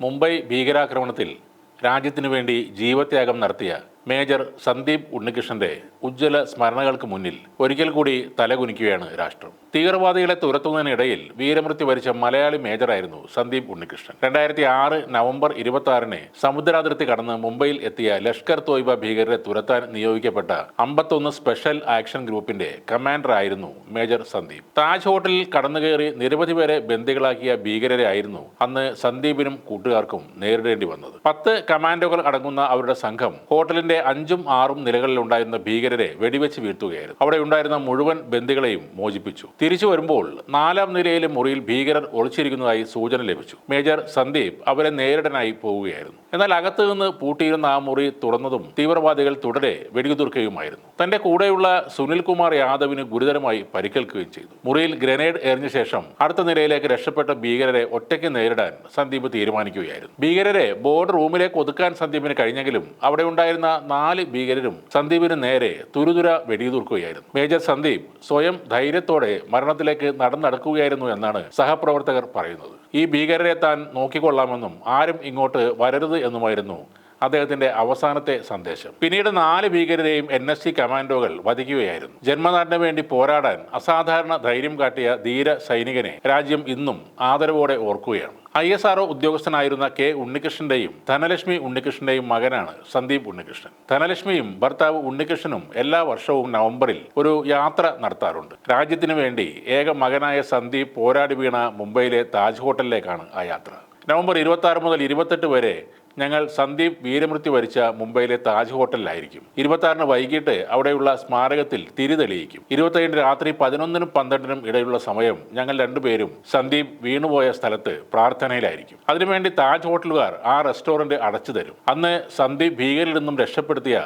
മുംബൈ ഭീകരാക്രമണത്തിൽ രാജ്യത്തിനു വേണ്ടി ജീവത്യാഗം നടത്തിയ മേജർ സന്ദീപ് ഉണ്ണികൃഷ്ണന്റെ ഉജ്ജ്വല സ്മരണകൾക്ക് മുന്നിൽ ഒരിക്കൽ കൂടി തലകുനിക്കുകയാണ് രാഷ്ട്രം. തീവ്രവാദികളെ തുരത്തുന്നതിനിടയിൽ വീരമൃത്യു വരിച്ച മലയാളി മേജറായിരുന്നു സന്ദീപ് ഉണ്ണികൃഷ്ണൻ. രണ്ടായിരത്തി ആറ് നവംബർ ഇരുപത്തി ആറിന് സമുദ്രാതിർത്തി കടന്ന് മുംബൈയിൽ എത്തിയ ലഷ്കർ തോയ്ബ ഭീകരരെ തുരത്താൻ നിയോഗിക്കപ്പെട്ട അമ്പത്തൊന്ന് സ്പെഷ്യൽ ആക്ഷൻ ഗ്രൂപ്പിന്റെ കമാൻഡർ ആയിരുന്നു മേജർ സന്ദീപ്. താജ് ഹോട്ടലിൽ കടന്നുകയറി നിരവധി പേരെ ബന്ദികളാക്കിയ ഭീകരരെ ആയിരുന്നു അന്ന് സന്ദീപിനും കൂട്ടുകാർക്കും നേരിടേണ്ടി വന്നത്. പത്ത് കമാൻഡോകൾ അടങ്ങുന്ന അവരുടെ സംഘം ഹോട്ടലിന്റെ അഞ്ചും ആറും നിലകളിലുണ്ടായിരുന്ന ഭീകരരെ വെടിവെച്ച് വീഴ്ത്തുകയായിരുന്നു. അവിടെ ഉണ്ടായിരുന്ന മുഴുവൻ ബന്ദികളെയും മോചിപ്പിച്ചു. തിരിച്ചു വരുമ്പോൾ നാലാം നിലയിലെ മുറിയിൽ ഭീകരർ ഒളിച്ചിരിക്കുന്നതായി സൂചന ലഭിച്ചു. മേജർ സന്ദീപ് അവരെ നേരിടാനായി പോവുകയായിരുന്നു. എന്നാൽ അകത്തു നിന്ന് പൂട്ടിയിരുന്ന ആ മുറി തുറന്നതും തീവ്രവാദികൾ തുടരെ വെടിയുതിർക്കുകയുമായിരുന്നു. തന്റെ കൂടെയുള്ള സുനിൽകുമാർ യാദവിന് ഗുരുതരമായി പരിക്കേൽക്കുകയും ചെയ്തു. മുറിയിൽ ഗ്രനേഡ് എറിഞ്ഞ ശേഷം അടുത്ത നിലയിലേക്ക് രക്ഷപ്പെട്ട ഭീകരരെ ഒറ്റയ്ക്ക് നേരിടാൻ സന്ദീപ് തീരുമാനിക്കുകയായിരുന്നു. ഭീകരരെ ബോർഡ് റൂമിലേക്ക് ഒതുക്കാൻ സന്ദീപിന് കഴിഞ്ഞെങ്കിലും അവിടെ ഉണ്ടായിരുന്ന നാല് ഭീകരരും സന്ദീപിന് നേരെ തുരുതുര വെടിയുതിർക്കുകയായിരുന്നു. മേജർ സന്ദീപ് സ്വയം ധൈര്യത്തോടെ മരണത്തിലേക്ക് നടന്നടക്കുകയായിരുന്നു എന്നാണ് സഹപ്രവർത്തകർ പറയുന്നത്. ഈ ഭീകരരെ താൻ നോക്കിക്കൊള്ളാമെന്നും ആരും ഇങ്ങോട്ട് വരരുത് എന്നുമായിരുന്നു അദ്ദേഹത്തിന്റെ അവസാനത്തെ സന്ദേശം. പിന്നീട് നാല് ഭീകരരെയും എൻ എസ് സി കമാൻഡോകൾ വധിക്കുകയായിരുന്നു. ജന്മനാടിന് വേണ്ടി പോരാടാൻ അസാധാരണ ധൈര്യം കാട്ടിയ ധീര സൈനികനെ രാജ്യം ഇന്നും ആദരവോടെ ഓർക്കുകയാണ്. ഐ എസ് ആർഒ ഉദ്യോഗസ്ഥനായിരുന്ന കെ ഉണ്ണികൃഷ്ണന്റെയും ധനലക്ഷ്മി ഉണ്ണികൃഷ്ണന്റെയും മകനാണ് സന്ദീപ് ഉണ്ണികൃഷ്ണൻ. ധനലക്ഷ്മിയും ഭർത്താവ് ഉണ്ണികൃഷ്ണനും എല്ലാ വർഷവും നവംബറിൽ ഒരു യാത്ര നടത്താറുണ്ട്. രാജ്യത്തിനു വേണ്ടി ഏക മകനായ സന്ദീപ് പോരാടി വീണ മുംബൈയിലെ താജ് ഹോട്ടലിലേക്കാണ് ആ യാത്ര. നവംബർ ഇരുപത്തി ആറ് മുതൽ ഇരുപത്തെട്ട് വരെ ഞങ്ങൾ സന്ദീപ് വീരമൃത്യു വരിച്ച മുംബൈയിലെ താജ് ഹോട്ടലിലായിരിക്കും. ഇരുപത്തി വൈകിട്ട് അവിടെയുള്ള സ്മാരകത്തിൽ തിരി തെളിയിക്കും. ഇരുപത്തേഴിന് രാത്രി പതിനൊന്നിനും പന്ത്രണ്ടിനും ഇടയിലുള്ള സമയം ഞങ്ങൾ രണ്ടുപേരും സന്ദീപ് വീണുപോയ സ്ഥലത്ത് പ്രാർത്ഥനയിലായിരിക്കും. അതിനുവേണ്ടി താജ് ഹോട്ടലുകാർ ആ റെസ്റ്റോറന്റ് അടച്ചു തരും അന്ന് സന്ദീപ് ഭീകരിൽ നിന്നും രക്ഷപ്പെടുത്തിയ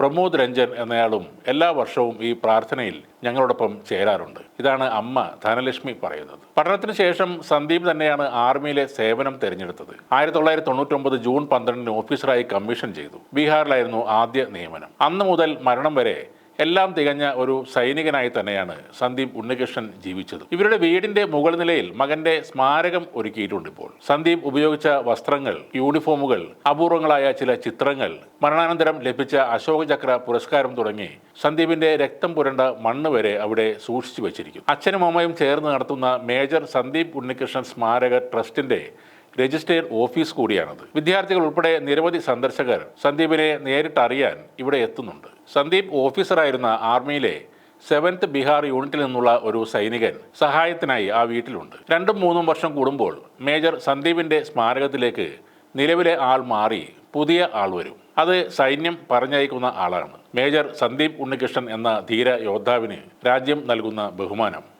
പ്രമോദ് രഞ്ജൻ എന്നയാളും എല്ലാ വർഷവും ഈ പ്രാർത്ഥനയിൽ ഞങ്ങളോടൊപ്പം ചേരാറുണ്ട്. ഇതാണ് അമ്മ ധനലക്ഷ്മി പറയുന്നത്. പഠനത്തിന് ശേഷം സന്ദീപ് തന്നെയാണ് ആർമിയിലെ സേവനം തിരഞ്ഞെടുത്തത്. ആയിരത്തി തൊള്ളായിരത്തി തൊണ്ണൂറ്റൊമ്പത് ജൂൺ പന്ത്രണ്ടിന് ഓഫീസറായി കമ്മീഷൻ ചെയ്തു. ബീഹാറിലായിരുന്നു ആദ്യ നിയമനം. അന്ന് മുതൽ മരണം വരെ എല്ലാം തികഞ്ഞ ഒരു സൈനികനായി തന്നെയാണ് സന്ദീപ് ഉണ്ണികൃഷ്ണൻ ജീവിച്ചത്. ഇവരുടെ വീടിന്റെ മുകൾ നിലയിൽ മകന്റെ സ്മാരകം ഒരുക്കിയിട്ടുണ്ട് ഇപ്പോൾ. സന്ദീപ് ഉപയോഗിച്ച വസ്ത്രങ്ങൾ യൂണിഫോമുകൾ അപൂർവങ്ങളായ ചില ചിത്രങ്ങൾ മരണാനന്തരം ലഭിച്ച അശോക ചക്ര പുരസ്കാരം തുടങ്ങി സന്ദീപിന്റെ രക്തം പുരണ്ട മണ്ണ് വരെ അവിടെ സൂക്ഷിച്ചു വെച്ചിരിക്കും. അച്ഛനും അമ്മയും ചേർന്ന് നടത്തുന്ന മേജർ സന്ദീപ് ഉണ്ണികൃഷ്ണൻ സ്മാരക ട്രസ്റ്റിന്റെ രജിസ്ട്രേർ ഓഫീസ് കൂടിയാണത്. വിദ്യാർത്ഥികൾ ഉൾപ്പെടെ നിരവധി സന്ദർശകർ സന്ദീപിനെ നേരിട്ടറിയാൻ ഇവിടെ എത്തുന്നുണ്ട്. സന്ദീപ് ഓഫീസറായിരുന്ന ആർമിയിലെ സെവൻത്ത് ബീഹാർ യൂണിറ്റിൽ നിന്നുള്ള ഒരു സൈനികൻ സഹായത്തിനായി ആ വീട്ടിലുണ്ട്. രണ്ടും മൂന്നും വർഷം കൂടുമ്പോൾ മേജർ സന്ദീപിന്റെ സ്മാരകത്തിലേക്ക് നിലവിലെ ആൾ മാറി പുതിയ ആൾ വരും. അത് സൈന്യം പറഞ്ഞയക്കുന്ന ആളാണ്. മേജർ സന്ദീപ് ഉണ്ണികൃഷ്ണൻ എന്ന ധീര യോദ്ധാവിന് രാജ്യം നൽകുന്ന ബഹുമാനം.